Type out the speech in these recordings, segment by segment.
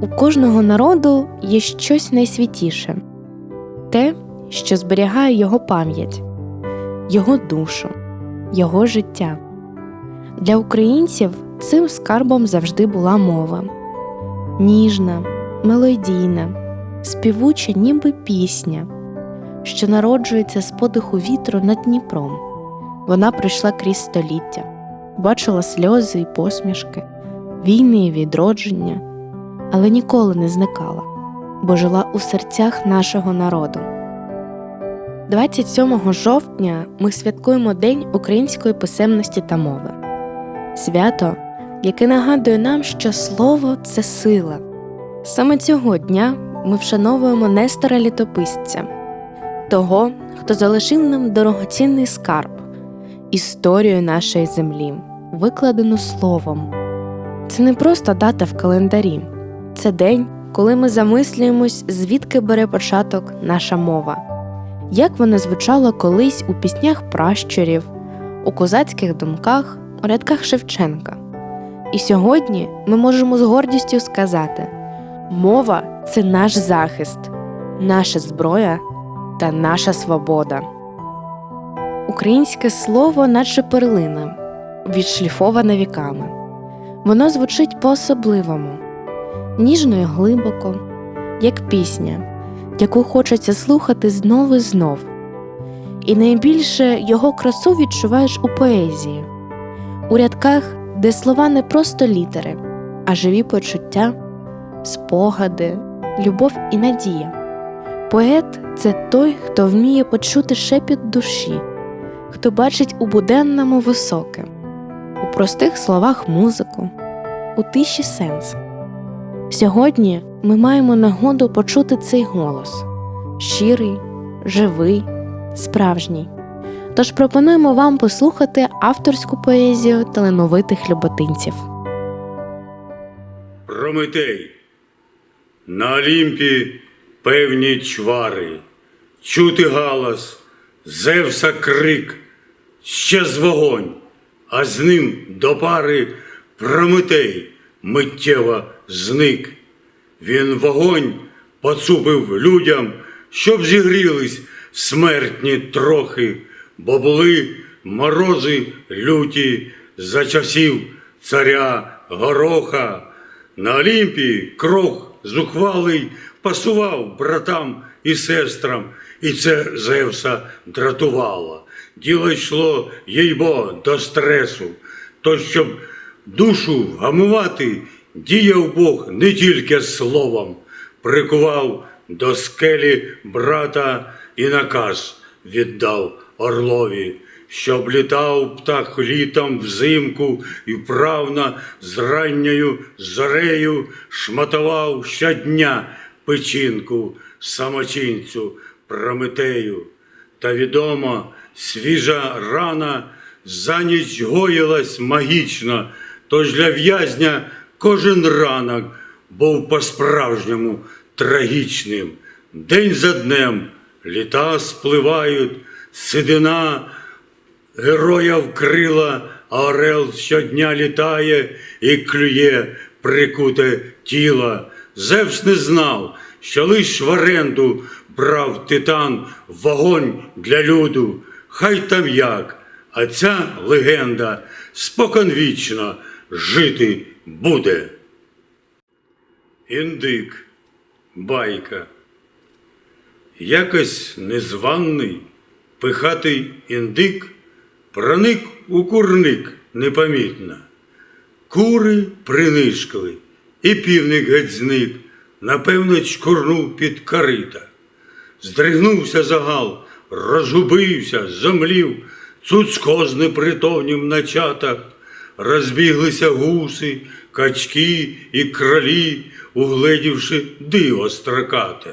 У кожного народу є щось найсвятіше те, що зберігає його пам'ять, його душу, його життя. Для українців цим скарбом завжди була мова ніжна, мелодійна, співуча, ніби пісня, що народжується з подиху вітру над Дніпром. Вона пройшла крізь століття, бачила сльози і посмішки, війни і відродження, але ніколи не зникала, бо жила у серцях нашого народу. 27 жовтня ми святкуємо День української писемності та мови. Свято, яке нагадує нам, що слово це сила. Саме цього дня ми вшановуємо Нестора Літописця, того, хто залишив нам дорогоцінний скарб, історію нашої землі, викладену словом. Це не просто дата в календарі, це день, коли ми замислюємось, звідки бере початок наша мова, як вона звучала колись у піснях пращурів, у козацьких думках, у рядках Шевченка. І сьогодні ми можемо з гордістю сказати: мова це наш захист, наша зброя та наша свобода. Українське слово, наче перлина, відшліфоване віками. Воно звучить по-особливому, ніжно і глибоко, як пісня, яку хочеться слухати знов і знов. І найбільше його красу відчуваєш у поезії, у рядках, де слова не просто літери, а живі почуття, спогади, любов і надія. Поет це той, хто вміє почути шепіт душі, хто бачить у буденному високе, у простих словах музику, у тиші сенс. Сьогодні ми маємо нагоду почути цей голос щирий, живий, справжній. Тож пропонуємо вам послухати авторську поезію талановитих люботинців. Прометей. На Олімпі певні чвари, чути галас, Зевса крик, ще з вогонь, а з ним до пари Прометей миттєво зник. Він вогонь поцупив людям, щоб зігрілись смертні трохи, бо були морози люті за часів царя Гороха. На Олімпії крох зухвалий пасував братам і сестрам, і це Зевса дратувало. Діло йшло, їй-бо, до стресу. То, щоб душу вгамувати, діяв Бог не тільки словом, прикував до скелі брата і наказ віддав орлові щоб літав птах літом взимку і вправно з ранньою зорею шматував щодня печінку самочинцю Прометею. Та відомо, свіжа рана за ніч гоїлась магічно, тож для в'язня кожен ранок був по-справжньому трагічним. День за днем літа спливають, сидина. Героя вкрила, а орел щодня літає і клює прикуте тіло. Зевс не знав, що лиш в оренду брав титан вогонь для люду. Хай там як, а ця легенда споконвічно жити буде. Індик, байка. Якось незваний, пихатий індик. Проник у курник непомітно. Кури принишкли, і півник геть зник, напевно, чкурнув під корита. Здригнувся загал, розгубився, зомлів, цуцько з непритомнім на чатах, розбіглися гуси, качки і кролі, угледівши диво строкате.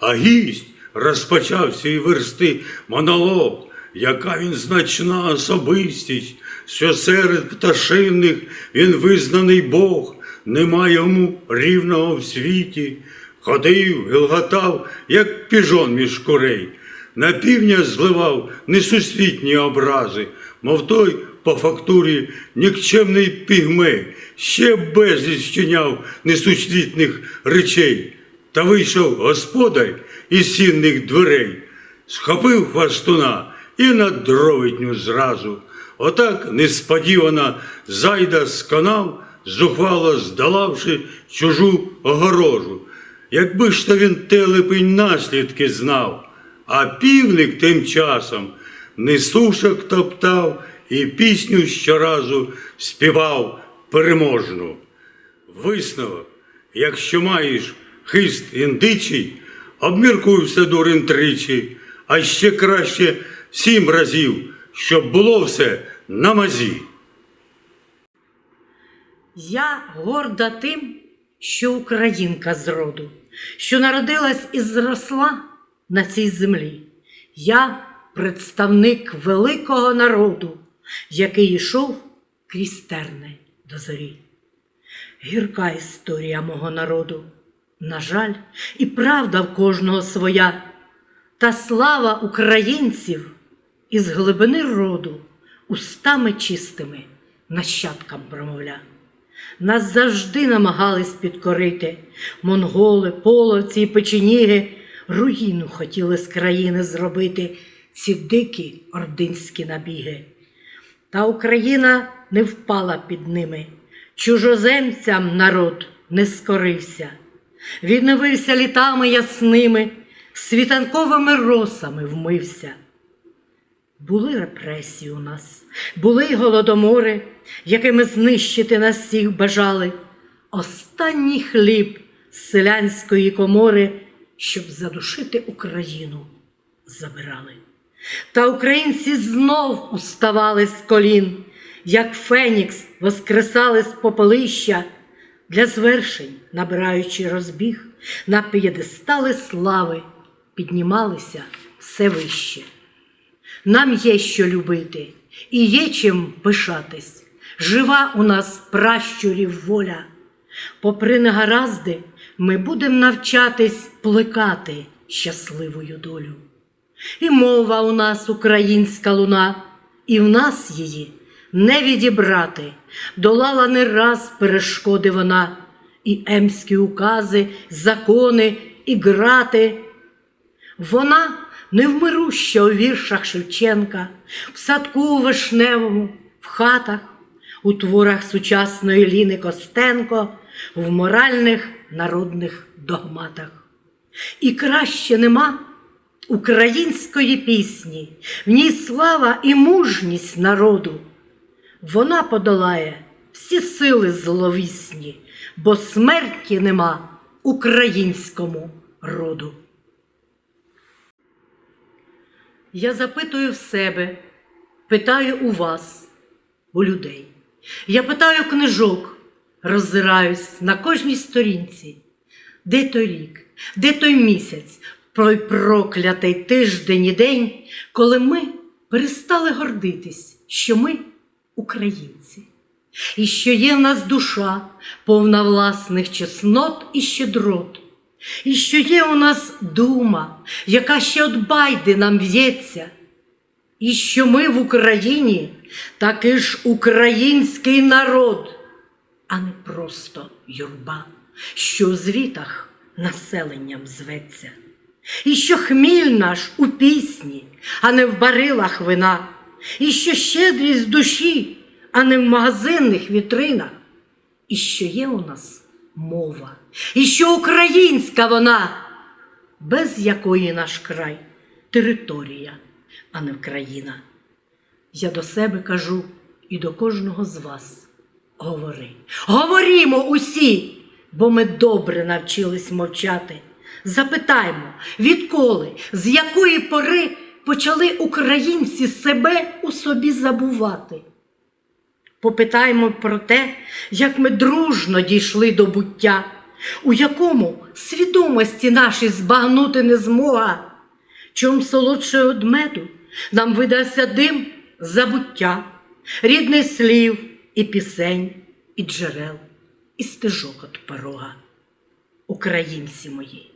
А гість розпочав свій версти монолог яка він значна особистість, що серед пташиних він визнаний Бог, нема йому рівного в світі. Ходив, гилготав, як піжон між курей, на півня зливав несусвітні образи, мов той по фактурі нікчемний пігмей, ще безліч чиняв несусвітних речей. Та вийшов господар із сінних дверей, схопив хвастуна і на дровитню зразу. Отак несподівано зайда сконав, зухвало здолавши чужу огорожу. Якби ж то він телепень наслідки знав, а півник тим часом несушок топтав і пісню щоразу співав переможну. Висновок, якщо маєш хист індичий, обміркуй все дурень тричі, а ще краще сім разів, щоб було все на мазі. Я горда тим, що українка з роду, що народилась і зросла на цій землі. Я представник великого народу, який йшов крізь терни до зорі. Гірка історія мого народу, на жаль, і правда в кожного своя, та слава українців із глибини роду устами чистими нащадкам промовля. Нас завжди намагались підкорити монголи, половці і печеніги, руїну хотіли з країни зробити ці дикі ординські набіги. Та Україна не впала під ними, чужоземцям народ не скорився, відновився літами ясними, світанковими росами вмився. Були репресії у нас, були й голодомори, якими знищити нас всіх бажали. Останній хліб з селянської комори, щоб задушити Україну, забирали. Та українці знов уставали з колін, як Фенікс воскресали з попелища, для звершень, набираючи розбіг, на п'єдестали слави піднімалися все вище. Нам є що любити і є чим пишатись. Жива у нас пращурів воля. Попри негаразди, ми будемо навчатись плекати щасливою долю. І мова у нас українська луна, і в нас її не відібрати. Долала не раз перешкоди вона, і емські укази, закони і грати. Вона невмируща у віршах Шевченка, в садку вишневому, в хатах, у творах сучасної Ліни Костенко, в моральних народних догматах. І краще нема української пісні, в ній слава і мужність народу. Вона подолає всі сили зловісні, бо смерті нема українському роду. Я запитую в себе, питаю у вас, у людей. Я питаю книжок, роззираюсь на кожній сторінці. Де той рік, де той місяць, той проклятий тиждень і день, коли ми перестали гордитись, що ми українці, і що є в нас душа, повна власних чеснот і щедрот. І що є у нас дума, яка ще от байди нам в'ється, і що ми в Україні таки ж український народ, а не просто юрба, що у звітах населенням зветься, і що хміль наш у пісні, а не в барилах вина, і що щедрість душі, а не в магазинних вітринах, і що є у нас мова, і що українська вона, без якої наш край територія, а не країна. Я до себе кажу і до кожного з вас. Говори, говорімо усі, бо ми добре навчились мовчати. Запитаймо, відколи, з якої пори почали українці себе у собі забувати. Попитаймо про те, як ми дружно дійшли до буття, у якому свідомості наші збагнути не змога, чом солодше од меду нам видався дим забуття, рідний слів і пісень, і джерел, і стежок от порога. Українці мої,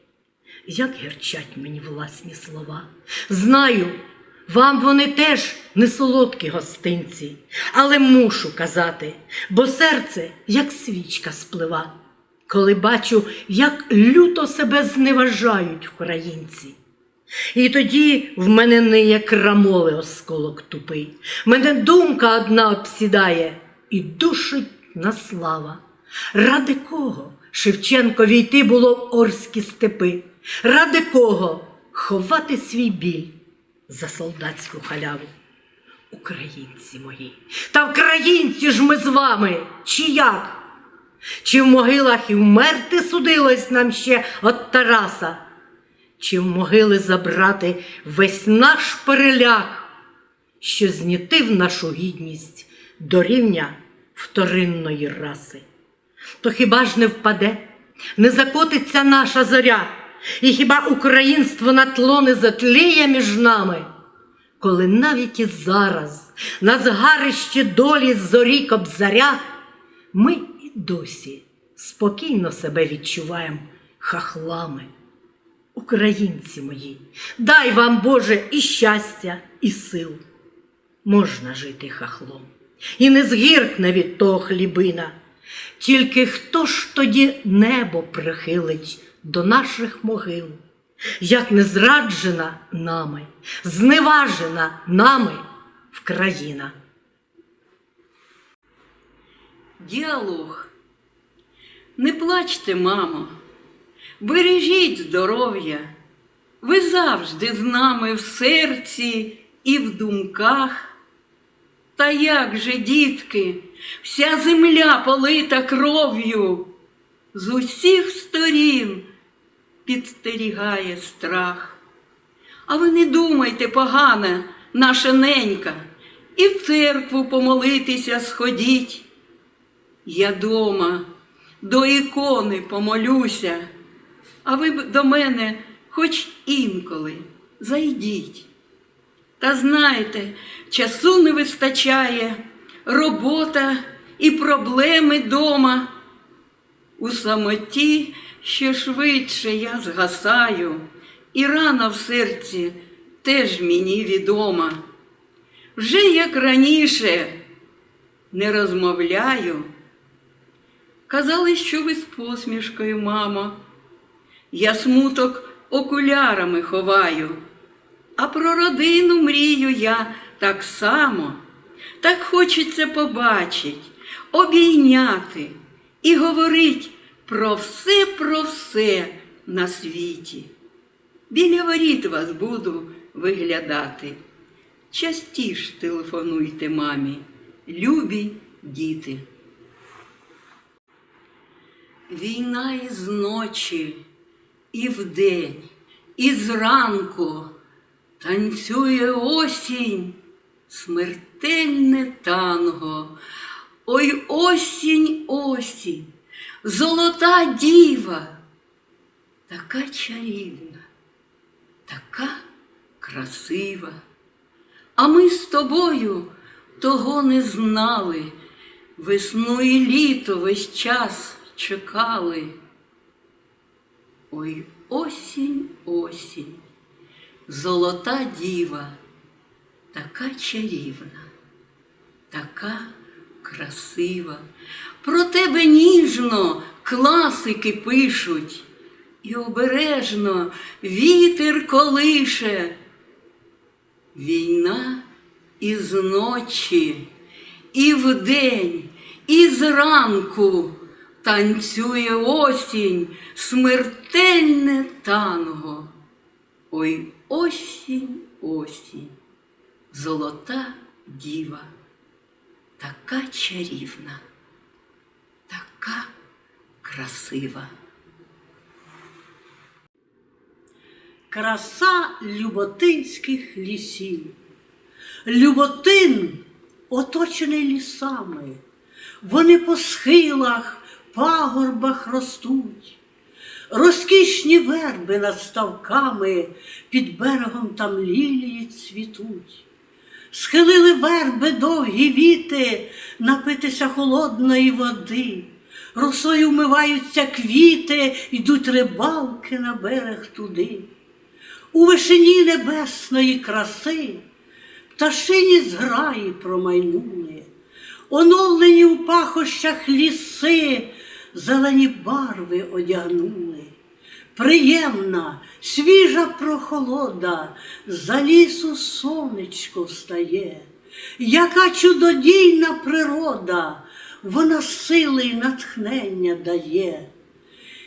як гірчать мені власні слова. Знаю, Вам вони теж не солодкі гостинці, але мушу казати, бо серце, як свічка сплива, коли бачу, як люто себе зневажають українці. І тоді в мене не є крамоли осколок тупий. Мене думка одна обсідає і душить на слава. Ради кого Шевченко війти було в Орські степи? Ради кого ховати свій біль за солдатську халяву? Українці мої, та українці ж ми з вами, чи як? Чи в могилах і вмерти судилось нам ще от Тараса? Чи в могили забрати весь наш переляк, що знітив нашу гідність до рівня вторинної раси? То хіба ж не впаде, не закотиться наша зоря, і хіба українство на тло не затліє між нами? Коли навіть і зараз на згарищі долі зорі кобзаря, ми і досі спокійно себе відчуваємо хахлами. Українці мої, дай вам, Боже, і щастя, і сил. Можна жити хахлом, і не згіркне від того хлібина. Тільки хто ж тоді небо прихилить до наших могил, як не зраджена нами, зневажена нами Вкраїна. Діалог. Не плачте, мамо, бережіть здоров'я. Ви завжди з нами в серці і в думках. Та як же, дітки, вся земля полита кров'ю, з усіх сторін підстерігає страх. А ви не думайте, погана наша ненька, і в церкву помолитися сходіть. Я дома до ікони помолюся, а ви до мене хоч інколи зайдіть. Та знаєте, часу не вистачає, робота і проблеми дома. У самоті ще швидше я згасаю, і рана в серці теж мені відома. Вже як раніше не розмовляю. Казали, що ви з посмішкою, мамо. Я смуток окулярами ховаю, а про родину мрію я так само. Так хочеться побачить, обійняти і говорить про все, про все на світі. Біля воріт вас буду виглядати. Частіш телефонуйте мамі, любі діти. Війна із ночі, і вдень, і зранку танцює осінь, смертельне танго. Ой осінь, осінь, золота діва, така чарівна, така красива. А ми з тобою того не знали, весну і літо весь час чекали. Ой, осінь, осінь, золота діва, така чарівна, така красива. Про тебе ніжно класики пишуть, і обережно вітер колише. Війна із ночі, і вдень, і зранку танцює осінь, смертельне танго. Ой, осінь, осінь, золота діва, така чарівна, така красива. Краса Люботинських лісів. Люботин оточений лісами. Вони по схилах, пагорбах ростуть. Розкішні верби над ставками, під берегом там лілії цвітуть. Схилили верби довгі віти, напитися холодної води. Росою вмиваються квіти, йдуть рибалки на берег туди. У вишині небесної краси пташині зграї промайнули, оновлені у пахощах ліси, зелені барви одягнули. Приємна, свіжа прохолода, за лісу сонечко встає. Яка чудодійна природа, вона сили й натхнення дає.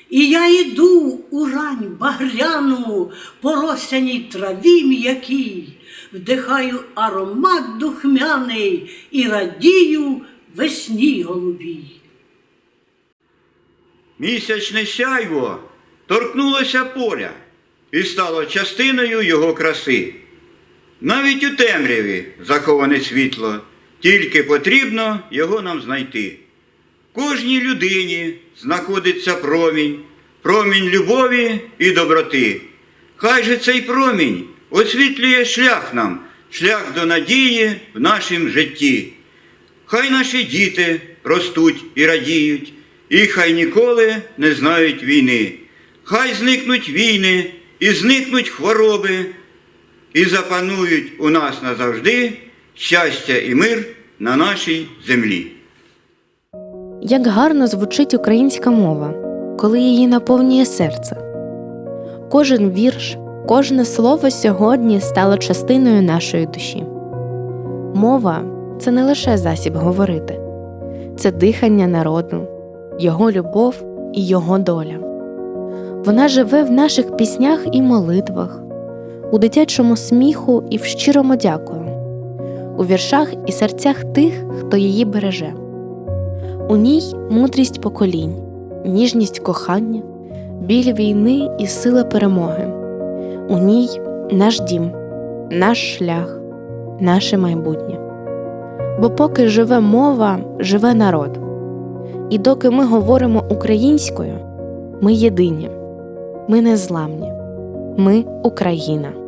І я йду у рань багряну, по росяній траві м'якій, вдихаю аромат духмяний і радію весні голубій. Місячне сяйво торкнулося поля і стало частиною його краси. Навіть у темряві заховане світло, тільки потрібно його нам знайти. Кожній людині знаходиться промінь, промінь любові і доброти. Хай же цей промінь освітлює шлях нам, шлях до надії в нашім житті. Хай наші діти ростуть і радіють, і хай ніколи не знають війни. Хай зникнуть війни і зникнуть хвороби, і запанують у нас назавжди щастя і мир на нашій землі. Як гарно звучить українська мова, коли її наповнює серце. Кожен вірш, кожне слово сьогодні стало частиною нашої душі. Мова це не лише засіб говорити, це дихання народу, його любов і його доля. Вона живе в наших піснях і молитвах, у дитячому сміху і в щирому дякую, у віршах і серцях тих, хто її береже. У ній мудрість поколінь, ніжність кохання, біль війни і сила перемоги. У ній наш дім, наш шлях, наше майбутнє. Бо поки живе мова, живе народ. І доки ми говоримо українською, ми єдині, ми незламні, ми Україна.